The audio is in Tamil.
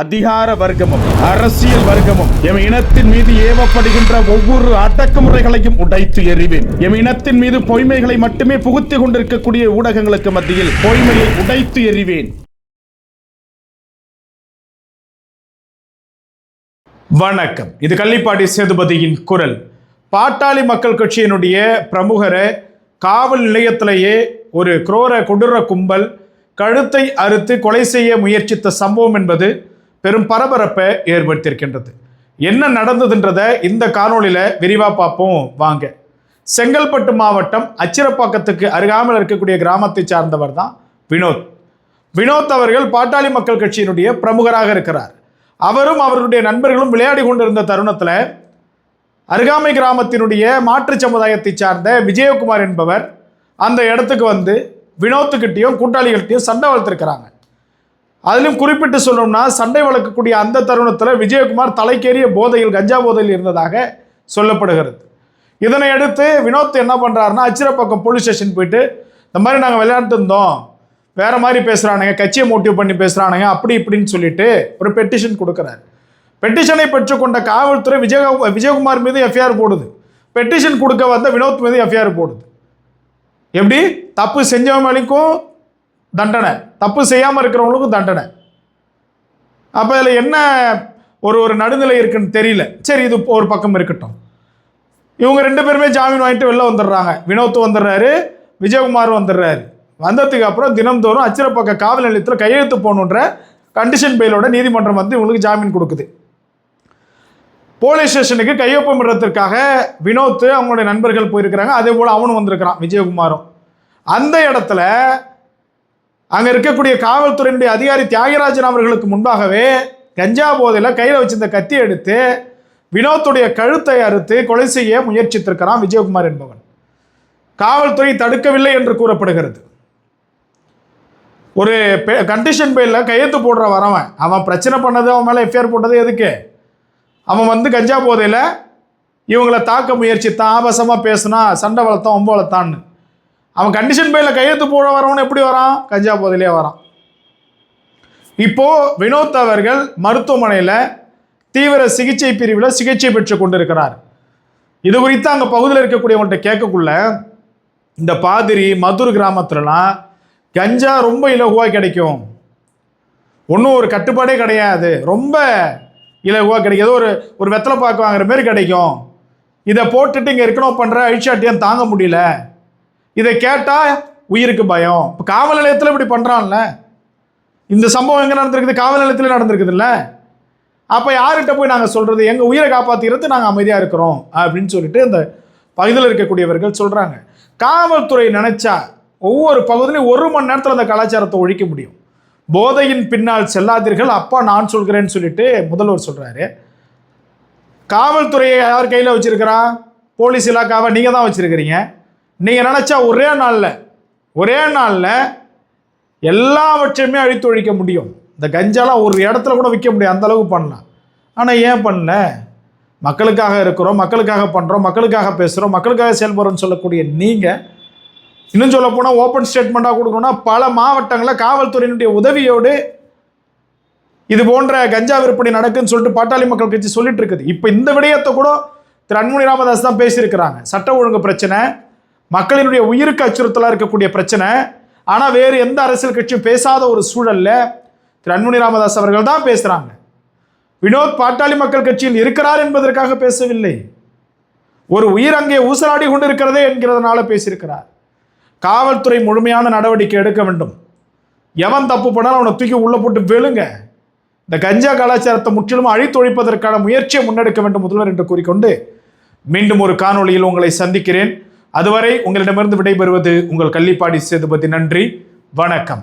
அதிகார வர்க்கமும் அரசியல் வர்க்கமும் எம் இனத்தின் மீது ஏவப்படுகின்ற ஒவ்வொரு அடக்குமுறைகளையும் உடைத்து எறிவேன். எம் இனத்தின் மீது பொய்மைகளை மட்டுமே புகுத்திக் கொண்டிருக்கக்கூடிய ஊடகங்களுக்கு மத்தியில் பொய்மையை உடைத்து எறிவேன். வணக்கம். இது கள்ளிப்பாடி சேதுபதியின் குரல். பாட்டாளி மக்கள் கட்சியினுடைய பிரமுகரை காவல் நிலையத்திலேயே ஒரு குரோர கொடூர கும்பல் கழுத்தை அறுத்து கொலை செய்ய முயற்சித்த சம்பவம் என்பது பெரும் பரபரப்பை ஏற்படுத்தியிருக்கின்றது. என்ன நடந்ததுன்றதை இந்த காணொளியில் விரிவாக பார்ப்போம். வாங்க. செங்கல்பட்டு மாவட்டம் அச்சிரப்பாக்கத்துக்கு அருகாமல் இருக்கக்கூடிய கிராமத்தை சார்ந்தவர் தான் வினோத். வினோத் அவர்கள் பாட்டாளி மக்கள் கட்சியினுடைய பிரமுகராக இருக்கிறார். அவரும் அவருடைய நண்பர்களும் விளையாடி கொண்டிருந்த தருணத்தில் அருகாமை கிராமத்தினுடைய மாற்று சமுதாயத்தை சார்ந்த விஜயகுமார் என்பவர் அந்த இடத்துக்கு வந்து வினோத்துக்கிட்டையும் கூட்டாளிகள்கிட்டையும் சண்டை வளர்த்துருக்கிறாங்க. அதிலும் குறிப்பிட்டு சொல்லணும்னா சண்டை வளர்க்கக்கூடிய அந்த தருணத்தில் விஜயகுமார் தலைக்கேறிய போதையில் கஞ்சா போதையில் இருந்ததாக சொல்லப்படுகிறது. இதனை அடுத்து வினோத் என்ன பண்ணுறாருன்னா அச்சிரப்பக்கம் போலீஸ் ஸ்டேஷன் போயிட்டு இந்த மாதிரி நாங்கள் விளையாண்டு இருந்தோம். வேற மாதிரி பேசுகிறானுங்க கட்சியை மோட்டிவ் பண்ணி பேசுகிறானுங்க அப்படி இப்படின்னு சொல்லிட்டு ஒரு பெட்டிஷன் கொடுக்குறாரு. பெட்டிஷனை பெற்றுக்கொண்ட காவல்துறை விஜய விஜயகுமார் மீது எஃப்ஐஆர் போடுது. பெட்டிஷன் கொடுக்க வந்த வினோத் மீது எஃப்ஐஆர் போடுது. எப்படி? தப்பு செஞ்சவன் மேலேக்கும் தண்டனை. தப்பு செய்யாமல் இருக்கிறவங்களுக்கும் தண்டனை. அப்போ இதில் என்ன ஒரு ஒரு நடுநிலை இருக்குன்னு தெரியல. சரி இது ஒரு பக்கம் இருக்கட்டும். இவங்க ரெண்டு பேருமே ஜாமீன் வாங்கிட்டு வெளில வந்துடுறாங்க. வினோத் வந்துடுறாரு விஜயகுமார் வந்துடுறாரு. வந்ததுக்கு அப்புறம் தினம்தோறும் அச்சிரப்பக்க காவல் நிலையத்தில் கையெழுத்து போகணுன்ற கண்டிஷன் பெயிலோட நீதிமன்றம் வந்து இவங்களுக்கு ஜாமீன் கொடுக்குது. போலீஸ் ஸ்டேஷனுக்கு கையொப்பமிடுறதுக்காக வினோத் அவங்களுடைய நண்பர்கள் போயிருக்கிறாங்க. அதே போல் அவனும் வந்திருக்கிறான் விஜயகுமாரும். அந்த இடத்துல அங்கே இருக்கக்கூடிய காவல்துறையினுடைய அதிகாரி தியாகராஜன் அவர்களுக்கு முன்பாகவே கஞ்சா போதையில் கையில் வச்சிருந்த கத்தி எடுத்து வினோத்துடைய கழுத்தை அறுத்து கொலை செய்ய முயற்சித்திருக்கிறான் விஜயகுமார் என்பவன். காவல்துறை தடுக்கவில்லை என்று கூறப்படுகிறது. ஒரு கண்டிஷன் பெயிலில் கையெழுத்து போடுற வரவன் அவன் பிரச்சனை பண்ணது அவன் மேலே எஃப்ஐஆர் போட்டது எதுக்கு? அவன் வந்து கஞ்சா போதையில் இவங்களை தாக்க முயற்சித்தான் ஆபாசமாக பேசுனா சண்டை வளர்த்தான் ஒம்ப வளர்த்தான்னு. அவன் கண்டிஷன் பேரில் கையெழுத்து போட வரவன் எப்படி வரான்? கஞ்சா போதையிலே வரான். இப்போ வினோத் அவர்கள் மருத்துவமனையில் தீவிர சிகிச்சை பிரிவில் சிகிச்சை பெற்று கொண்டிருக்கிறார். இது குறித்து அங்கே பகுதியில் இருக்கக்கூடியவங்கள்ட்ட கேட்கக்குள்ள இந்த பாதிரி மதுர் கிராமத்துலலாம் கஞ்சா ரொம்ப இலகுவாக கிடைக்கும். ஒன்றும் ஒரு கட்டுப்பாடே கிடையாது. ரொம்ப இலகுவாக கிடைக்கும். ஏதோ ஒரு ஒரு வெத்தலை பாக்கு வாங்குற மாதிரி கிடைக்கும். இதை போட்டுட்டு இங்கே இருக்கணும் பண்ணுற அழிச்சாட்டியம் தாங்க முடியல. இதை கேட்டால் உயிருக்கு பயம். இப்போ காவல் நிலையத்தில் இப்படி பண்ணுறான்ல இந்த சம்பவம் எங்கே நடந்திருக்குது? காவல் நிலையத்தில் நடந்திருக்குதுல்ல. அப்போ யார்கிட்ட போய் நாங்கள் சொல்கிறது எங்கள் உயிரை காப்பாற்றிக்கிறது நாங்கள் அமைதியாக இருக்கிறோம் அப்படின்னு சொல்லிட்டு இந்த பகுதியில் இருக்கக்கூடியவர்கள் சொல்கிறாங்க காவல்துறை நினைச்சா ஒவ்வொரு பகுதியிலையும் ஒரு மணி நேரத்தில் அந்த கலாச்சாரத்தை ஒழிக்க முடியும். போதையின் பின்னால் செல்லாதீர்கள் அப்பா நான் சொல்கிறேன்னு சொல்லிட்டு முதல்வர் சொல்கிறாரு காவல்துறையை யார் கையில் வச்சிருக்கிறா? போலீஸ் இலாக்காவை நீங்கள் தான் வச்சுருக்கிறீங்க. நீங்கள் நினச்சா ஒரே நாளில் ஒரே நாளில் எல்லாவற்றையுமே அழித்து ஒழிக்க முடியும். இந்த கஞ்சாலாம் ஒரு இடத்துல கூட விற்க முடியும் அந்த அளவுக்கு பண்ணலாம். ஆனால் ஏன் பண்ணல? மக்களுக்காக இருக்கிறோம் மக்களுக்காக பண்ணுறோம் மக்களுக்காக பேசுகிறோம் மக்களுக்காக செயல்படுறோம்னு சொல்லக்கூடிய நீங்கள் இன்னும் சொல்ல போனால் ஓப்பன் ஸ்டேட்மெண்ட்டாக கொடுக்கணும்னா பல மாவட்டங்களில் காவல்துறையினுடைய உதவியோடு இது போன்ற கஞ்சா விற்பனை நடக்குன்னு சொல்லிட்டு பாட்டாளி மக்கள் கட்சி சொல்லிட்டு இருக்குது. இப்போ இந்த விடயத்தை கூட திரு அன்புமணி ராமதாஸ் தான் பேசியிருக்கிறாங்க. சட்ட ஒழுங்கு பிரச்சனை மக்களினுடைய உயிருக்கு அச்சுறுத்தலாக இருக்கக்கூடிய பிரச்சனை. ஆனால் வேறு எந்த அரசியல் கட்சியும் பேசாத ஒரு சூழல்ல திரு அன்புமணி ராமதாஸ் அவர்கள் தான் பேசுகிறாங்க வினோத் பாட்டாளி மக்கள் கட்சியில் இருக்கிறார் என்பதற்காக பேசவில்லை. ஒரு உயிர் அங்கே ஊசலாடி கொண்டிருக்கிறதே என்கிறதுனால பேசியிருக்கிறார். காவல்துறை முழுமையான நடவடிக்கை எடுக்க வேண்டும். எவன் தப்பு பண்ணாலும் அவனை தூக்கி உள்ள போட்டு வெளுங்க. இந்த கஞ்சா கலாச்சாரத்தை முற்றிலும் அழித்தொழிப்பதற்கான முயற்சியை முன்னெடுக்க வேண்டும் முதல்வர் என்று கூறிக்கொண்டு மீண்டும் ஒரு காணொளியில் உங்களை சந்திக்கிறேன். அதுவரை உங்களிடமிருந்து விடைபெறுவது உங்கள் கள்ளிப்பாடி சேதுபதி. நன்றி. வணக்கம்.